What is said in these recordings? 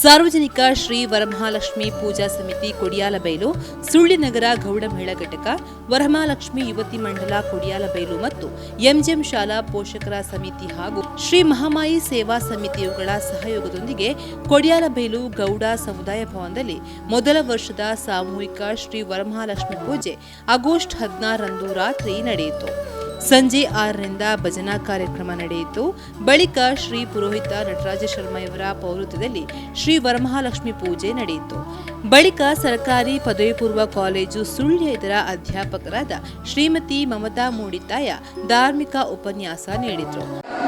ಸಾರ್ವಜನಿಕ ಶ್ರೀ ವರಮಹಾಲಕ್ಷ್ಮಿ ಪೂಜಾ ಸಮಿತಿ ಕೊಡಿಯಾಲಬೈಲು ಸುಳ್ಳಿನಗರ ಗೌಡ ಮಹಿಳಾ ಘಟಕ, ವರಮಹಾಲಕ್ಷ್ಮಿ ಯುವತಿ ಮಂಡಲ ಕೊಡಿಯಾಲಬೈಲು ಮತ್ತು ಎಂಜಿಎಂ ಶಾಲಾ ಪೋಷಕರ ಸಮಿತಿ ಹಾಗೂ ಶ್ರೀ ಮಹಾಮಾಯಿ ಸೇವಾ ಸಮಿತಿಯುಗಳ ಸಹಯೋಗದೊಂದಿಗೆ ಕೊಡಿಯಾಲಬೈಲು ಗೌಡ ಸಮುದಾಯ ಭವನದಲ್ಲಿ ಮೊದಲ ವರ್ಷದ ಸಾಮೂಹಿಕ ಶ್ರೀ ವರಮಹಾಲಕ್ಷ್ಮಿ ಪೂಜೆ ಆಗಸ್ಟ್ ಹದಿನಾರರಂದು ರಾತ್ರಿ ನಡೆಯಿತು. ಸಂಜೆ ಆರರಿಂದ ಭಜನಾ ಕಾರ್ಯಕ್ರಮ ನಡೆಯಿತು. ಬಳಿಕ ಶ್ರೀ ಪುರೋಹಿತ ನಟರಾಜ ಶರ್ಮಾ ಇವರ ಪೌರತ್ವದಲ್ಲಿ ಶ್ರೀ ವರಮಹಾಲಕ್ಷ್ಮಿ ಪೂಜೆ ನಡೆಯಿತು. ಬಳಿಕ ಸರ್ಕಾರಿ ಪದವಿ ಪೂರ್ವ ಕಾಲೇಜು ಸುಳ್ಯ ಇದರ ಅಧ್ಯಾಪಕರಾದ ಶ್ರೀಮತಿ ಮಮತಾ ಮೂಡಿತಾಯ ಧಾರ್ಮಿಕ ಉಪನ್ಯಾಸ ನೀಡಿದರು.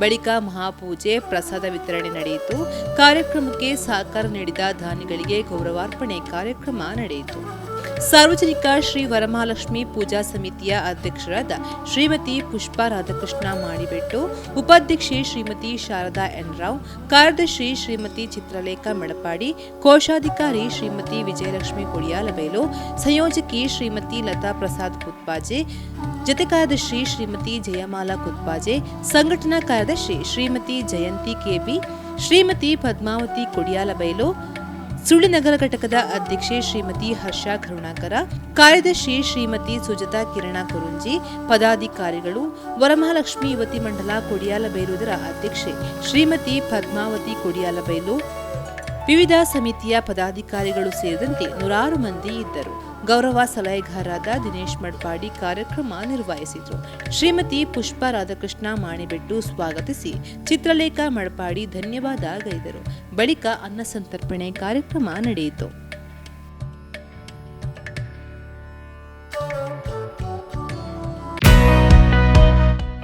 ಬಳಿಕ ಮಹಾಪೂಜೆ, ಪ್ರಸಾದ ವಿತರಣೆ ನಡೆಯಿತು. ಕಾರ್ಯಕ್ರಮಕ್ಕೆ ಸಹಕಾರ ನೀಡಿದ ದಾನಿಗಳಿಗೆ ಗೌರವಾರ್ಪಣೆ ಕಾರ್ಯಕ್ರಮ ನಡೆಯಿತು. ಸಾರ್ವಜನಿಕ ಶ್ರೀ ವರಮಹಾಲಕ್ಷ್ಮಿ ಪೂಜಾ ಸಮಿತಿಯ ಅಧ್ಯಕ್ಷರಾದ ಶ್ರೀಮತಿ ಪುಷ್ಪಾ ರಾಧಾಕೃಷ್ಣ ಮಾಡಿಬೆಟ್ಟು, ಉಪಾಧ್ಯಕ್ಷೆ ಶ್ರೀಮತಿ ಶಾರದಾ ಎನ್ ರಾವ್, ಕಾರ್ಯದರ್ಶಿ ಶ್ರೀಮತಿ ಚಿತ್ರಲೇಖ ಮಡಪಾಡಿ, ಕೋಶಾಧಿಕಾರಿ ಶ್ರೀಮತಿ ವಿಜಯಲಕ್ಷ್ಮಿ ಕುಡಿಯಾಲಬೈಲು, ಸಂಯೋಜಕಿ ಶ್ರೀಮತಿ ಲತಾ ಪ್ರಸಾದ್ ಕುತ್ಪಾಜೆ ಜತೆ ಕಾರ್ಯದರ್ಶಿ ಶ್ರೀಮತಿ ಜಯಮಾಲಾ ಕುತ್ಪಾಜೆ, ಸಂಘಟನಾ ಕಾರ್ಯದರ್ಶಿ ಶ್ರೀಮತಿ ಜಯಂತಿ ಕೆಬಿ, ಶ್ರೀಮತಿ ಪದ್ಮಾವತಿ ಕೊಡಿಯಾಲಬೈಲು ಸುಳ್ಳಿನಗರ ಘಟಕದ ಅಧ್ಯಕ್ಷೆ ಶ್ರೀಮತಿ ಹರ್ಷ ಕರುಣಾಕರ, ಕಾರ್ಯದರ್ಶಿ ಶ್ರೀಮತಿ ಸುಜತಾ ಕಿರಣ ಕುರುಂಜಿ, ಪದಾಧಿಕಾರಿಗಳು, ವರಮಹಾಲಕ್ಷ್ಮಿ ಯುವತಿ ಮಂಡಲ ಕೊಡಿಯಾಲಬೈಲುದರ ಅಧ್ಯಕ್ಷೆ ಶ್ರೀಮತಿ ಪದ್ಮಾವತಿ ಕೊಡಿಯಾಲಬೈಲು ವಿವಿಧ ಸಮಿತಿಯ ಪದಾಧಿಕಾರಿಗಳು ಸೇರಿದಂತೆ ನೂರಾರು ಮಂದಿ ಇದ್ದರು. ಗೌರವ ಸಲಹೆಗಾರರಾದ ದಿನೇಶ್ ಮಡ್ಪಾಡಿ ಕಾರ್ಯಕ್ರಮ ನಿರ್ವಹಿಸಿದರು. ಶ್ರೀಮತಿ ಪುಷ್ಪ ರಾಧಾಕೃಷ್ಣ ಮಾಣಿಬೆಟ್ಟು ಸ್ವಾಗತಿಸಿ ಚಿತ್ರಲೇಖ ಮಡ್ಪಾಡಿ ಧನ್ಯವಾದ ಗೈದರು. ಬಳಿಕ ಅನ್ನ ಸಂತರ್ಪಣೆ ಕಾರ್ಯಕ್ರಮ ನಡೆಯಿತು.